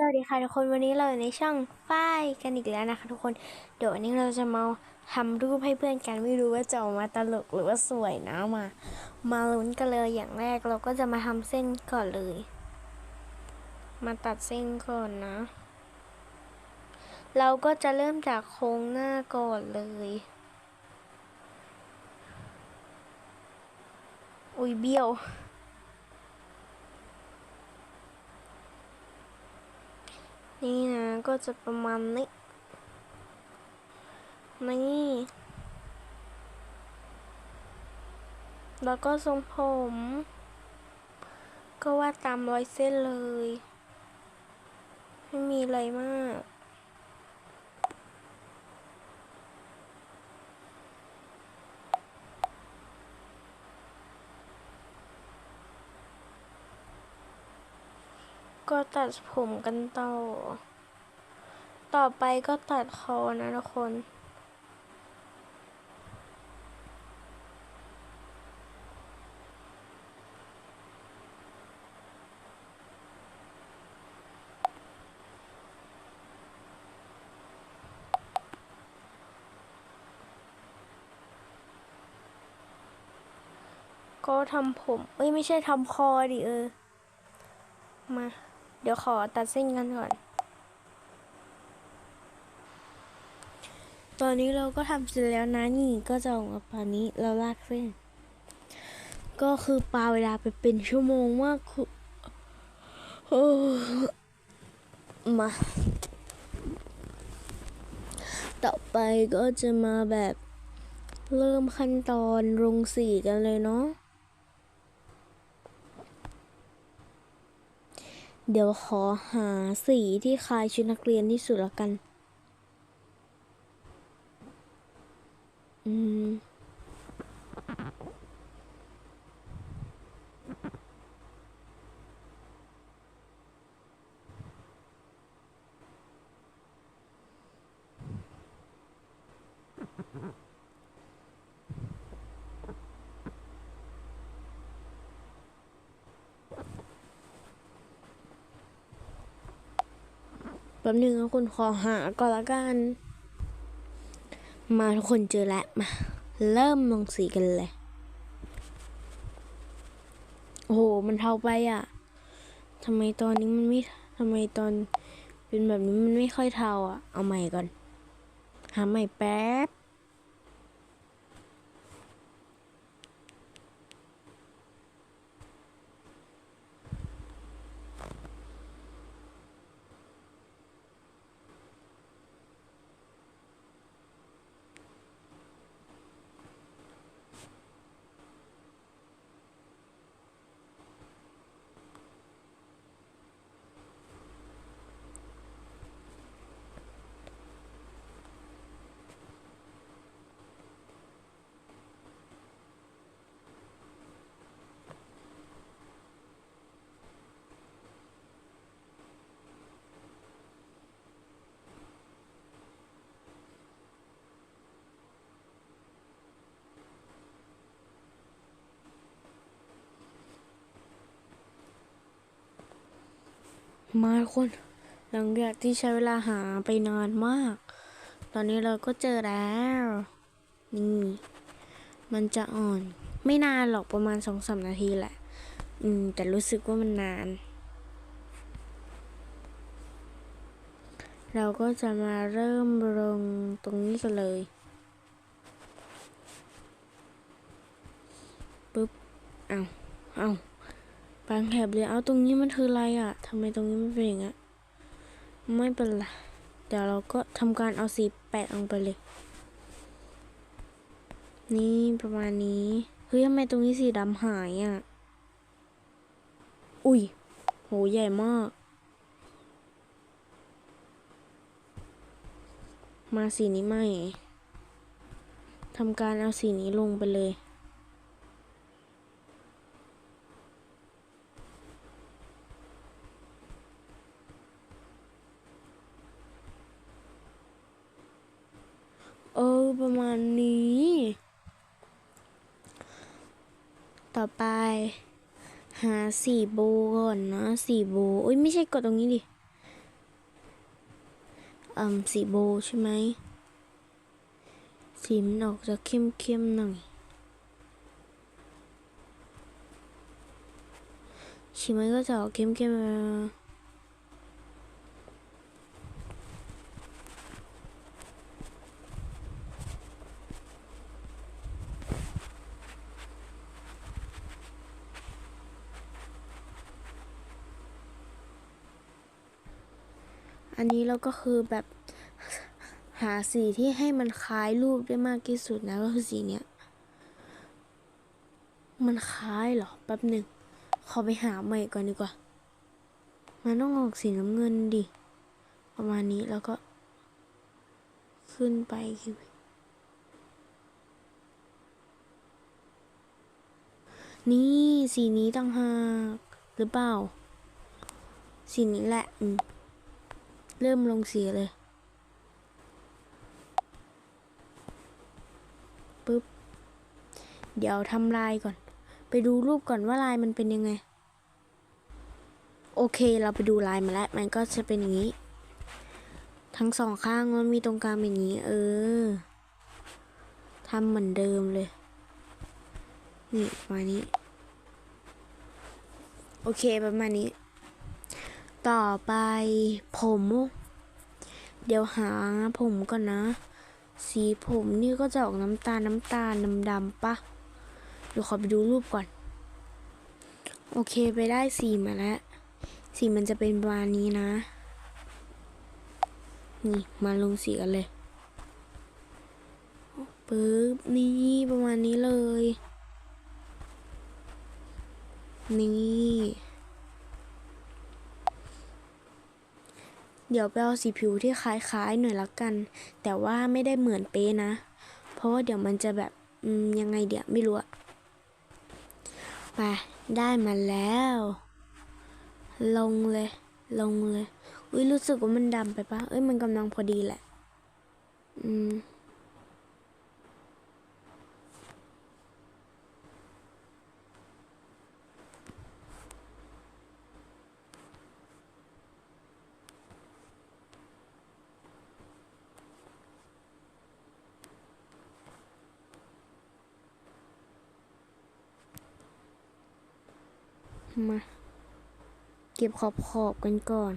สวัสดีค่ะทุกคนวันนี้เราอยู่ในช่องฝ้ายกันอีกแล้วนะคะทุกคนเดี๋ยววันนี้เราจะมาทำรูปให้เพื่อนกันไม่รู้ว่าจะออกมาตลกหรือว่าสวยนะมา มาลุ้นกันเลยอย่างแรกเราก็จะมาทำเส้นก่อนเลย มาตัดเส้นก่อนนะ เราก็จะเริ่มจากโค้งหน้าก่อนเลย อุ้ยเบี้ยว นี่นะก็จะประมาณนี้ นี่ แล้วก็ทรงผม ก็วาดตามรอยเส้นเลย ไม่มีอะไรมาก ก็ตัดผมกันต่อ ต่อไปก็ตัดคอนะทุกคนก็ทำผม เอ้ย ไม่ใช่ทำคอดิเออ มา เดี๋ยวขอตัดเส้นกันก่อน ตอนนี้เราก็ทำเสร็จแล้วนะนี่ก็จะออกมาปานนี้เราลากเส้น ก็คือปาเวลาไปเป็นชั่วโมงมากคือโอ้มาต่อไปก็จะมาแบบเริ่มขั้นตอนลงสีกันเลยเนาะ เดี๋ยวขอหาสีที่คล้ายชุดนักเรียนที่สุดละกัน อืม ป๊บนึงนะคุณขอหาก่อนละกัน มาทุกคนเจอแล้วมา เริ่มลงสีกันเลย โอ้โห มันเทาไปอะทำไมตอนนี้มันไม่ทำไมตอนเป็นแบบนี้มันไม่ค่อยเทาอะ เอาใหม่ก่อน หาใหม่แป๊บ มาทุกคน หลังจากที่ใช้เวลาหาไปนานมาก ตอนนี้เราก็เจอแล้ว นี่ มันจะอ่อน ไม่นานหรอกประมาณสองสามนาทีแหละ อืม แต่รู้สึกว่ามันนาน เราก็จะมาเริ่มลงตรงนี้กันเลยปึ๊บ เอาเอา บางแถบเลยเอาตรงนี้มันคืออะไรอะทำไมตรงนี้มันเป็นอย่างเงี้ยไม่เป็นไรเดี๋ยวเราก็ทำการเอาสีแปะลงไปเลย นี่ประมาณนี้เฮ้ยทำไมตรงนี้สีดำหายอะ อุ้ย โหใหญ่มาก มาสีนี้ใหมทำการเอาสีนี้ลงไปเลย เออ ประ มาณนี้ ต่อไป หาสีโบก่อนนะสีโบอุ้ยไม่ใช่กดตรงนี้ดิอ่มสีโบใช่ไหมสีมันออกจะเข้มเข้มๆหน่อยสีมันก็จะออกเข้มเข้ม ๆอันนี้เราก็คือแบบหาสีที่ให้มันคล้ายรูปได้มากที่สุดนะก็คือสีเนี้ย มันคล้ายเหรอแป๊บหนึ่งขอไปหาใหม่ก่อนดีกว่า มันต้องออกสีน้ำเงินดิประมาณนี้แล้วก็ ขึ้นไปนี่สีนี้ต่างหากหรือเปล่า สีนี้แหละอืม เริ่มลงสีเลยปึ๊บ เดี๋ยวทำลายก่อน ไปดูรูปก่อนว่าลายมันเป็นยังไง โอเคเราไปดูลายมาแล้ว มันก็จะเป็นอย่างนี้ ทั้งสองข้างมันมีตรงกลางเป็นอย่างนี้ เออทำเหมือนเดิมเลย นี่ประมาณนี้ โอเคประมาณนี้ ต่อไปผม เดี๋ยวหาผมก่อนนะ สีผมนี่ก็จะออกน้ำตาลน้ำตาลดำดำๆปะเดี๋ยวขอไปดูรูปก่อน โอเคไปได้สีมาแล้ว สีมันจะเป็นประมาณนี้นะ นี่มาลงสีกันเลยปึ๊บนี่ประมาณนี้เลย นี่ เดี๋ยวไปเอาสีผิวที่คล้ายๆหน่อยละกัน แต่ว่าไม่ได้เหมือนเป๊ะนะ เพราะว่าเดี๋ยวมันจะแบบยังไงเดี๋ยวไม่รู้อะไปได้มาแล้ว ลงเลย ลงเลย อุ้ยรู้สึกว่ามันดำไปปะเอ้ยมันกำลังพอดีแหละ อืม มา เก็บขอบขอบกันก่อน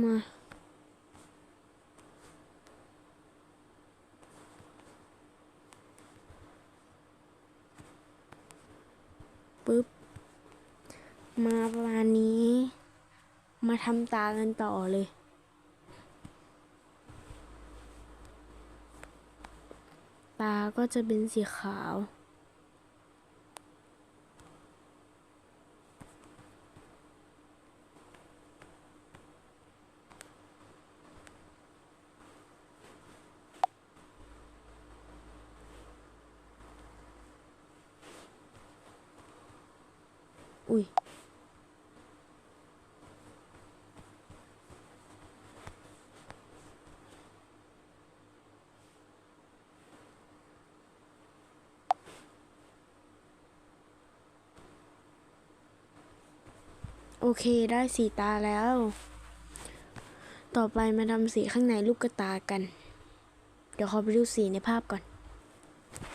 มา ปึ๊บ มาประมาณนี้ มาทำตากันต่อเลย ตาก็จะเป็นสีขาว อุ้ย โอเคได้สีตาแล้ว ต่อไปมาทำสีข้างในลูกกระตากัน เดี๋ยวขอไปดูสีในภาพก่อน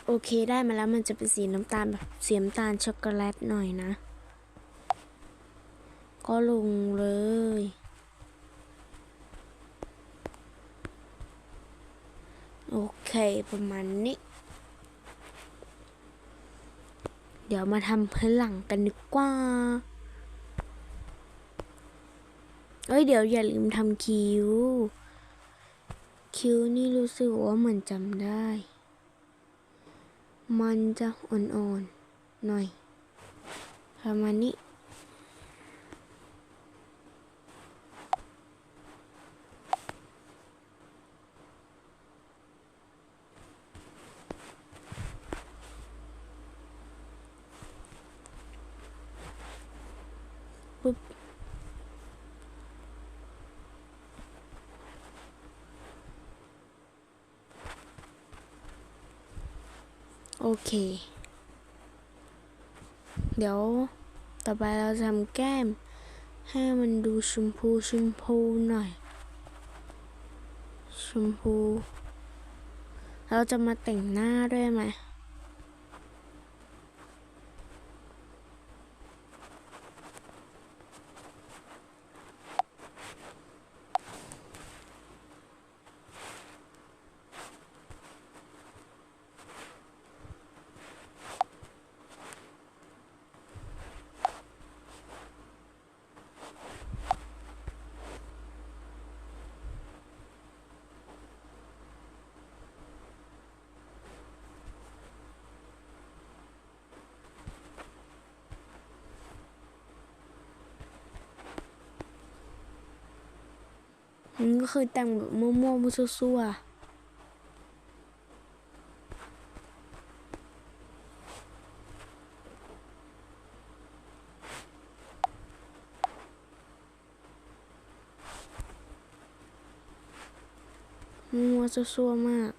โอเคได้มาแล้วมันจะเป็นสีน้ำตาลแบบสีน้ำตาลช็อกโกแลตหน่อยนะ ก็ลงเลยโอเค ประมาณนี้ เดี๋ยวมาทำพื้นหลังกันดีกว่า เอ้ยเดี๋ยวอย่าลืมทำคิ้ว คิ้วนี่รู้สึกว่าเหมือนจำได้ มันจะอ่อนๆหน่อยประมาณนี้ โโอเค เดี๋ยวต่อไปเราจะทำแก้ม ให้มันดูชมพูชมพูหน่อย ชมพู เราจะมาแต่งหน้าด้วยไหม มันก็คือแต่งแบบมั่วๆมั่วซั่วมั่วๆซั่วๆมาก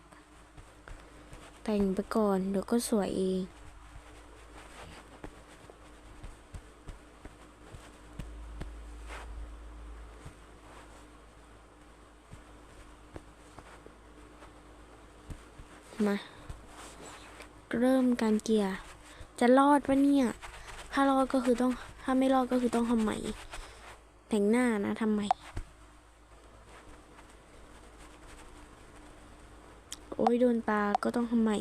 แต่งไปก่อนเดี๋ยวก็สวยเอง มา เริ่มการเกลี่ยจะรอดปะเนี่ย ถ้ารอดก็คือต้อง ถ้าไม่รอดก็คือต้องทำใหม่ แต่งหน้านะทำใหม่ โอ้ยโดนตาก็ต้องทำใหม่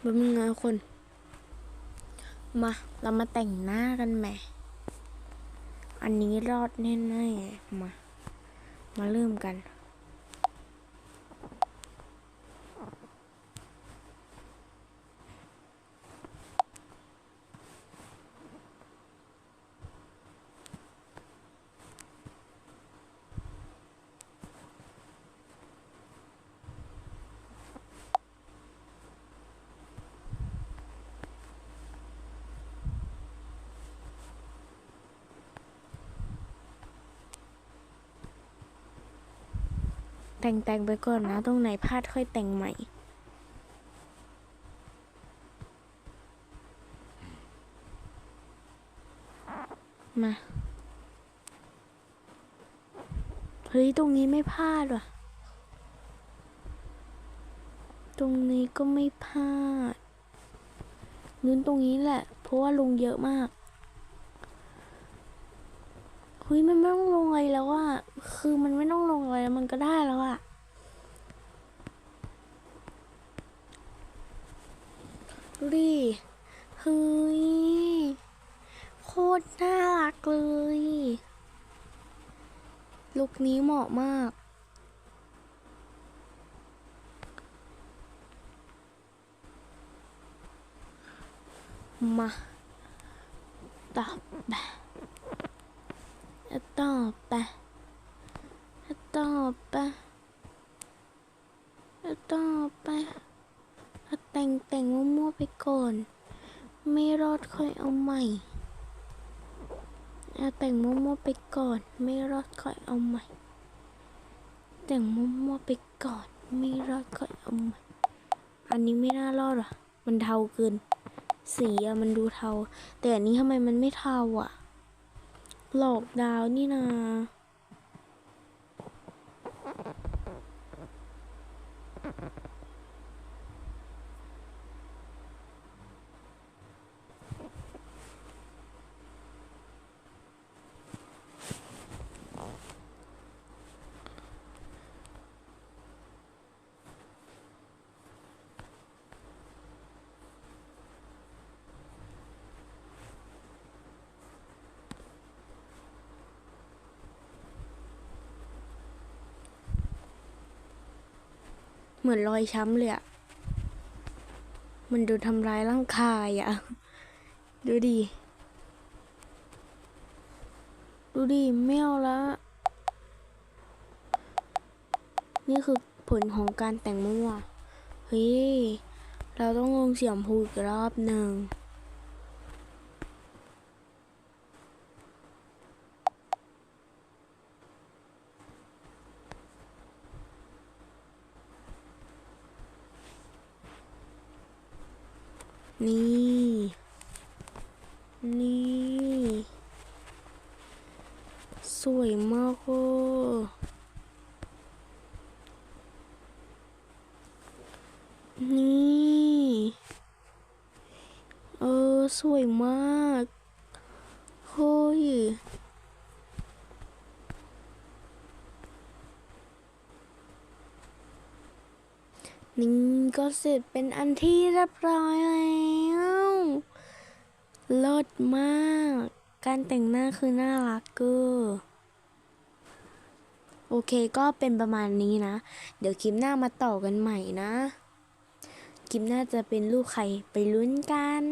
แบบมึงนะคน มา เรามาแต่งหน้ากันไหม อันนี้รอดแน่ๆมา มาเริ่มกัน แต่งแต่งไปก่อนนะ ตรงไหนพลาดค่อยแต่งใหม่ มา เฮ้ย ตรงนี้ไม่พลาดว่ะ ตรงนี้ก็ไม่พลาดเงินตรงนี้แหละ เพราะว่าลงเยอะมาก เฮ้ยมันไม่ต้องลงอะไรแล้วอะคือมันไม่ต้องลงอะไรแล้วมันก็ได้แล้วอะดูดิเฮ้ยโคตรน่ารักเลยลุคนี้เหมาะมากมาต่อไป ต่อไปต่อไปต่อไปแต่งแต่งมั่วๆไปก่อน ไม่รอดค่อยเอาใหม่แต่งมั่วๆไปก่อน ไม่รอดค่อยเอาใหม่ แต่งมั่วๆไปก่อน ไม่รอดค่อยเอาใหม่ อันนี้ไม่น่ารอดอะ มันเทาเกิน สีอะมันดูเทา แต่อันนี้ทำไมมันไม่เทาอะ หลอกดาวนี่นา เหมือนรอยช้ำเลยอะมันดูทำร้ายร่างกายอะดูดิ ดูดิแมวละนี่คือผลของการแต่งมั่ว เฮ้ย เราต้องลงเสียมพูอีกรอบหนึ่ง นี่ นี่ สวยมากโอ้นี่ เออ สวยมากเฮ้ย นี่ก็เสร็จเป็นอันที่เรียบร้อยแล้วเลิศมาก การแต่งหน้าคือน่ารักเกอร์โอเคก็เป็นประมาณนี้นะ เดี๋ยวคลิปหน้ามาต่อกันใหม่นะ คลิปหน้าจะเป็นรูปใครไปลุ้นกัน